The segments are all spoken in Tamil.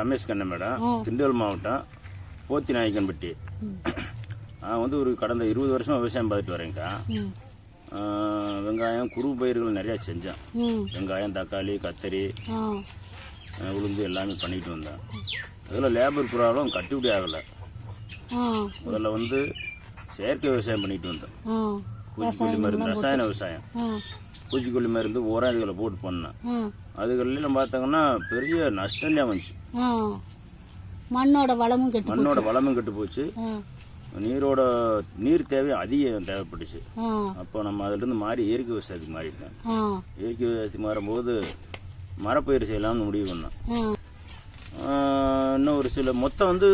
ரமேஷ் கண்ணன் மேடம். திண்டுக்கல் மாவட்டம் போத்தி நாயக்கன்பட்டி நான் வந்து ஒரு கடந்த இருபது வருஷமா விவசாயம் பார்த்துட்டு வரேங்க்கா வெங்காயம் குறு பயிர்கள் நிறையா செஞ்சேன். வெங்காயம் தக்காளி கத்தரி உளுந்து எல்லாமே பண்ணிட்டு வந்தேன். அதில் லேபர் ப்ராப்ளம் கட்டுப்படி ஆகலை. முதல்ல வந்து செயற்கை விவசாயம் பண்ணிட்டு வந்தேன். பூச்சிக்கொல்லி மருந்து. ரசாயன விவசாயம். பூச்சிக்கொல்லி மருந்து உரம் இதுகளை போட்டு பண்ணேன். அதுகளில் பார்த்தாங்கன்னா பெரிய நஷ்டம் தான் வந்துச்சு மண்ணோட வளமும் கெட்டு மண்ணோட வளமும் கெட்டு போச்சு. நீரோட நீர் தேவை அதிகம் தேவைப்பட்டுச்சு. அப்போ நம்ம அதிலிருந்து மாறி இயற்கை விவசாயத்துக்கு மாறிட்டேன். இயற்கை விவசாயத்துக்கு மாறும்போது மரப்பயிர் செய்யலாம்னு முடிவு பண்ணேன். இன்னும் ஒரு சில மொத்தம் வந்து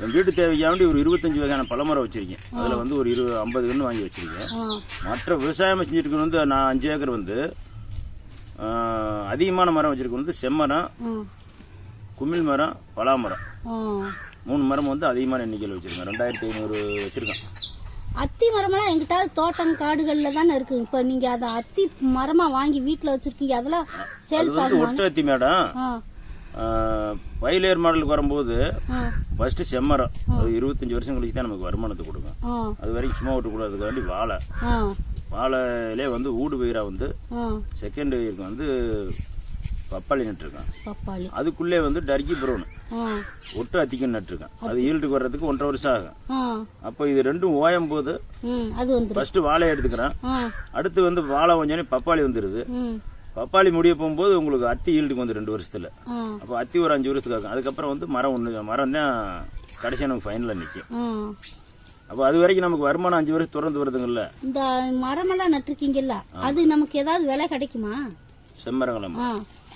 என் வீட்டு தேவைக்காண்டி ஒரு இருபத்தஞ்சு வகையான பழமரம் வச்சிருக்கேன். அதில் வந்து ஒரு இரு ஐம்பது கன்று வாங்கி வச்சிருக்கேன். மற்ற விவசாயம் செஞ்சுட்டு வந்து நான் அஞ்சு ஏக்கர் வந்து அதிகமான மரம் வச்சிருக்க வந்து செம்மரம் குமிழ் மரம் பலாமரம். மூணு மரம் வந்து அதிகமான எண்ணிக்கையில் வச்சிருக்கேன். ரெண்டாயிரத்தி ஐநூறு வச்சிருக்கேன். அத்தி மரமெல்லாம் எங்கிட்ட தோட்டம் காடுகள்ல தானே இருக்கு. இப்ப நீங்க அத அத்தி மரமா வாங்கி வீட்டுல வச்சிருக்கீங்க. அதெல்லாம் அது சேல்ஸ் ஆகுமா? ஒட்டு அத்தி மேடம். வயலேர் மாடலுக்கு வரும்போது ஃபர்ஸ்ட் செம்மரம் அது இருபத்தஞ்சு வருஷம் கழிச்சு தான் நமக்கு வருமானத்தை கொடுக்கும். அது வரைக்கும் சும்மா விட்டுக்கூடாதுக்காண்டி வாழை. வாழையிலே வந்து ஊடு பயிராக வந்து செகண்ட் இயருக்கு வந்து பப்பாளி நட்டுருக்கேன். அதுக்குள்ளே வந்து டர்கி ப்ரௌன் ஒட்டு அத்திக்கன் நட்டுருக்கேன். அது ஈல்டுக்கு வர்றதுக்கு ஒன்றரை வருஷம் ஆகும். அப்போ இது ரெண்டும் ஓயும் போது ஃபர்ஸ்ட் வாழை எடுத்துக்கிறேன். அடுத்து வந்து வாழை கொஞ்சம் பப்பாளி வந்துடுது பப்பாளி முடிய போகும்போது உங்களுக்கு அத்தி ஈல்டுக்கு வந்து ரெண்டு வருஷத்துல. அப்போ அத்தி ஒரு அஞ்சு வருஷத்துக்கு ஆகும் அதுக்கப்புறம் வந்து மரம் ஒன்று மரம் தான் கடைசியாக நமக்கு ஃபைனலில் நிற்கும் அப்போ அது வரைக்கும் நமக்கு வருமானம் அஞ்சு வருஷம் தொடர்ந்து வருதுங்கல்ல? இந்த மரமெல்லாம் நட்டிருக்கீங்கல்ல அது நமக்கு ஏதாவது விலை கிடைக்குமா? செம்மரங்களம்.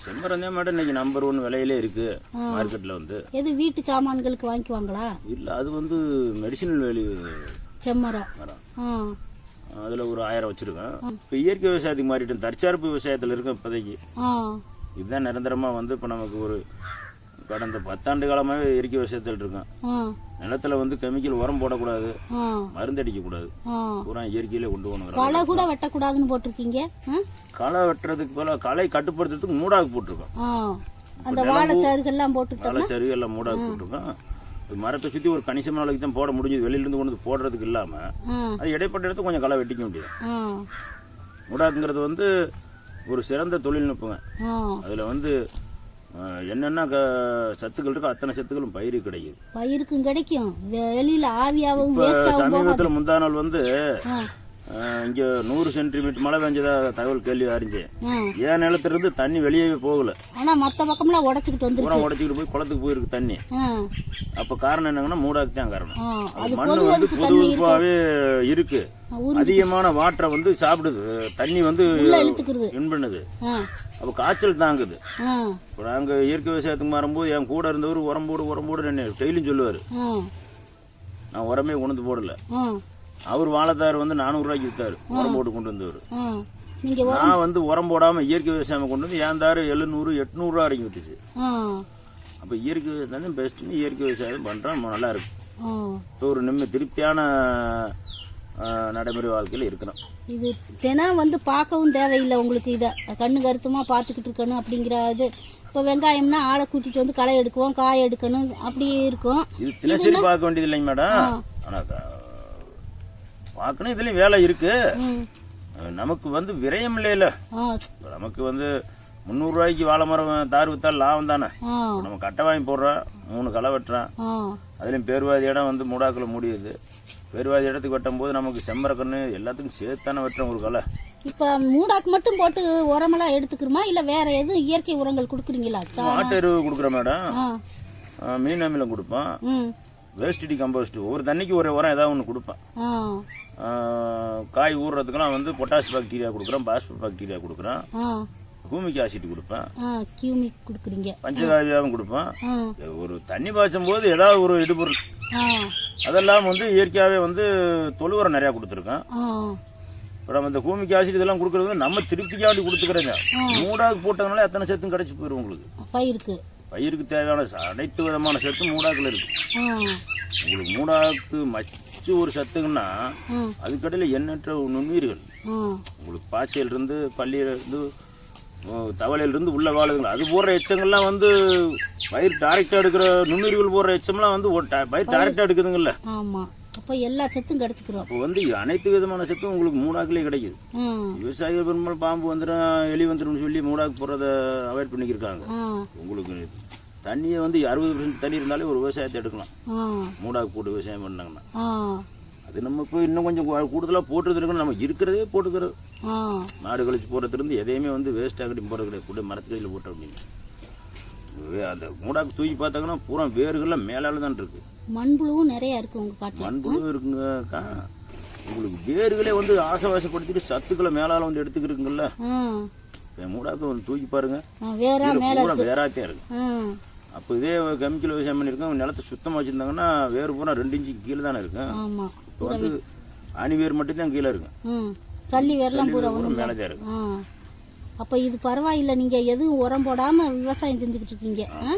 செம்மரம் தான் மேடம் இன்னைக்கு நம்பர் ஒன் விலையிலே இருக்கு மார்க்கெட்டில் வந்து. எது வீட்டு சாமான்களுக்கு வாங்கிக்குவாங்களா? இல்லை அது வந்து மெடிசினல் வேல்யூ செம்மரம். மரம். அதில் ஒரு ஆயிரம் வச்சிருக்கேன். இப்போ இயற்கை விவசாயத்துக்கு மாறிட்டேன் தற்சார்பு விவசாயத்தில் இருக்கேன் இப்போதைக்கு. இதுதான் நிரந்தரமாக வந்து இப்போ நமக்கு ஒரு கடந்த பத்தாண்டு காலமாகவே இயற்கை விவசாயத்தில் இருக்கேன் நிலத்துல வந்து கெமிக்கல் உரம் போடக்கூடாது. மருந்து அடிக்கக்கூடாது. ஆ. பூரா இயற்கையிலே கொண்டு போகணுங்கிறாங்க களை கூட வெட்டக்கூடாதுன்னு போட்டிருக்கீங்க? களை வெட்டுறதுக்கு போல களை கட்டுப்படுத்துறதுக்கு மூடாக்கு போட்டிருக்கோம். அந்த வாழைச்சாறுகள்லாம் போட்டுட்டோம் களை சருகு எல்லாம் மூடாக்கு போட்டிருக்கோம். மரத்தை சுற்றி ஒரு கணிசமான அளவுக்கு தான் போட முடிஞ்சது. வெளியிலேருந்து கொண்டு வந்து போடுறதுக்கு இல்லாமல் ஆ அது இடைப்பட்ட இடத்துல கொஞ்சம் களை வெட்டிக்க முடியும் மூடாக்குங்கிறது வந்து ஒரு சிறந்த தொழில்நுட்பங்க. அதில் வந்து என்னென்ன சத்துக்கள் இருக்கோ அத்தனை சத்துக்களும் பயிருக்கு கிடைக்குது. பயிருக்கும் கிடைக்கும். வெளியில ஆவியாவும் சமீபத்தில் முந்தா நாள் வந்து இங்க நூறு சென்டிமீட்டர் மழை பெஞ்சதா தகவல் கேள்வி அறிஞ்சேன் ஆ. என் நிலத்துல இருந்து தண்ணி வெளியவே போகல? ஆனா மத்த பக்கம்லாம் உடைச்சுக்கிட்டு பூரா உடச்சிக்கிட்டு போய் குளத்துக்கு போயிருக்கு தண்ணி. அப்ப காரணம் என்னங்கன்னா மூடாக்கு தான் காரணம் மண்ணு வந்து ஒதுக்கு புது தண்ணி உறுப்பாவே இருக்கு? அதிகமான வாட்டரை வந்து சாப்பிடுது. தண்ணி வந்து உள்ள இழுத்துக்கிறது. வின் பண்ணுது. ஆ. அப்ப காய்ச்சல் தாங்குது. இப்போ நாங்க இயற்கை விவசாயத்துக்கு மாறும்போது என் கூட இருந்தவர் உரம் போடு உரம் போடு டெய்லியும் சொல்லுவாரு. நான் உரமே கொண்டு போடல. அவர் வாழைத்தார் வந்து நானூறு ரூபாய்க்கு வித்தாரு. உரம் போட்டு கொண்டு வந்தவர். நான் வந்து உரம் போடாம இயற்கை விவசாயம் கொண்டு வந்து ஏன் தாரு எழுநூறு எட்நூறு ரூபா வரைக்கும் விட்டுச்சு அப்ப இயற்கை விவசாயம் தான் பெஸ்ட்னு இயற்கை விவசாயம் பண்றேன் நல்லா இருக்கு. இப்போ ஒரு நிம்ம திருப்தியான நடைமுறை வாழ்க்கையில் இருக்கிறோம் இது தினம் வந்து பார்க்கவும் தேவையில்லை உங்களுக்கு இதை. கண்ணு கருத்துமா பார்த்துக்கிட்டு இருக்கணும் அப்படிங்கிற இது. இப்போ வெங்காயம்னா ஆளை கூட்டிட்டு வந்து களை எடுக்குவோம் காய எடுக்கணும் அப்படி இருக்கும். இது தினசரி பார்க்க வேண்டியது இல்லைங்க மேடம். ஆனா க- பார்க்கணும் இதுலயும் வேலை இருக்கு. நமக்கு வந்து விரயம் இல்லையில. நமக்கு வந்து முந்நூறு ரூபாய்க்கு வாழை மரம் தார் வித்தால் லாபம் தானே? நம்ம கட்டை வாங்கி போடுறோம் மூணு களை வெட்டுறோம். ஆ. அதுலயும் பேர்வாதி இடம் வந்து மூடாக்குல முடியுது பேர்வாதி இடத்துக்கு வெட்டும் போது நமக்கு செம்மரக்கண்ணு எல்லாத்துக்கும் சேர்த்தானே வெட்டுறோம் ஒரு களை. இப்போ மூடாக்கு மட்டும் போட்டு உரமெல்லாம் எடுத்துக்கிறோமா? இல்லை வேற எதுவும் இயற்கை உரங்கள் கொடுக்குறீங்களா? மாட்டு எருவு கொடுக்குறோம் மேடம். மீன் அமிலம் கொடுப்போம். ம் வேஸ்ட் டி கம்போஸ்ட் ஒரு தண்ணிக்கு ஒரு உரம் ஏதாவது ஒன்று கொடுப்பேன். காய் ஊறுறதுக்கெல்லாம் வந்து பொட்டாஸ் பாக்டீரியா கொடுக்குறேன் பாஸ்பர் பாக்டீரியா கொடுக்குறேன். ஹூமிக் ஆசிட் கொடுப்பேன். கொடுக்குறீங்க. பஞ்சகாவியாவும் கொடுப்பேன். ஒரு தண்ணி பாய்ச்சும் போது ஏதாவது ஒரு இடுபொருள். அதெல்லாம் வந்து இயற்கையாகவே வந்து தொழு உரம் நிறையா கொடுத்துருக்கேன். இப்போ நம்ம இந்த ஹூமிக் ஆசிட் இதெல்லாம் கொடுக்குறது நம்ம திருப்திக்காண்டி கொடுத்துக்கிறேங்க. மூடாக்கு போட்டதுனால எத்தனை சத்தும் கிடைச்சி போயிடும் உங்களுக்கு. பயிருக்கு தேவையான அனைத்து விதமான சத்தும் மூடாக்குல இருக்கு. உங்களுக்கு மூடாக்கு மச்சு ஒரு சத்துங்கன்னா அதுக்கடையில் எண்ணற்ற நுண்ணுயிர்கள். உங்களுக்கு பாய்ச்சல் இருந்து பள்ளியில இருந்து தவளையிலிருந்து உள்ள வாழுதுங்களா அது போடுற எச்சங்கள்லாம் வந்து பயிர் டைரக்டா எடுக்கிற நுண்ணுயிர்கள் போடுற எச்சம்லாம் வந்து பயிர் டைரக்டா எடுக்குதுங்கல்ல. அப்ப எல்லா சத்தும் கிடைச்சிக்கிறோம் அப்போ வந்து அனைத்து விதமான சத்தும் உங்களுக்கு மூடாக்குலேயே கிடைக்குது. விவசாயிகள் பெரும்பாலும் பாம்பு வந்துடும் எலி வந்துடும் சொல்லி மூடாக்கு போடுறத அவாய்ட் பண்ணிக்கிருக்காங்க. உங்களுக்கு தண்ணியை வந்து அறுபது பர்சன்ட் தண்ணி இருந்தாலே ஒரு விவசாயத்தை எடுக்கலாம். மூடாக்கு போட்டு விவசாயம் பண்ணாங்கன்னா. அது நம்ம போய் இன்னும் கொஞ்சம் கூடுதலாக போட்டுறது இருக்கணும் நம்ம இருக்கிறதே போட்டுக்கிறது. மாடு கழிச்சு போடுறதுலேருந்து எதையுமே வந்து வேஸ்ட் ஆகிட்டு போடுறது கிடையாது கூட மரத்துக்கையில் போட்டோம் அப்படின்னு அந்த மூடாக்கு தூக்கி பார்த்தாங்கன்னா பூரா வேர்கள்லாம் மேலால தான் இருக்கு. மண்புழுவும் நிறைய இருக்கு உங்க காட்டுல மண்புழு இருக்குங்கக்கா உங்களுக்கு வேர்களே வந்து ஆசவாசப்படுத்திட்டு சத்துக்களை மேலால வந்து எடுத்துக்கிருக்குங்கல்ல. மூடாக்கு வந்து தூக்கி பாருங்க. பூரா வேறாத்தே இருக்கு. அப்போ இதே கெமிக்கல் விவசாயம் பண்ணியிருக்கோம் நிலத்தை சுத்தமாக வச்சுருந்தாங்கன்னா வேறு பூரா ரெண்டு இன்ச்சு கீழே தானே இருக்கும் இப்போ வந்து அணி வேர் மட்டும்தான் கீழே இருக்கும் சல்லி வேர்லாம் பூரா மேலே தான் இருக்கும் அப்போ இது பரவாயில்லை நீங்கள் எதுவும் உரம் போடாமல் விவசாயம் செஞ்சுக்கிட்டு இருக்கீங்க ஆ?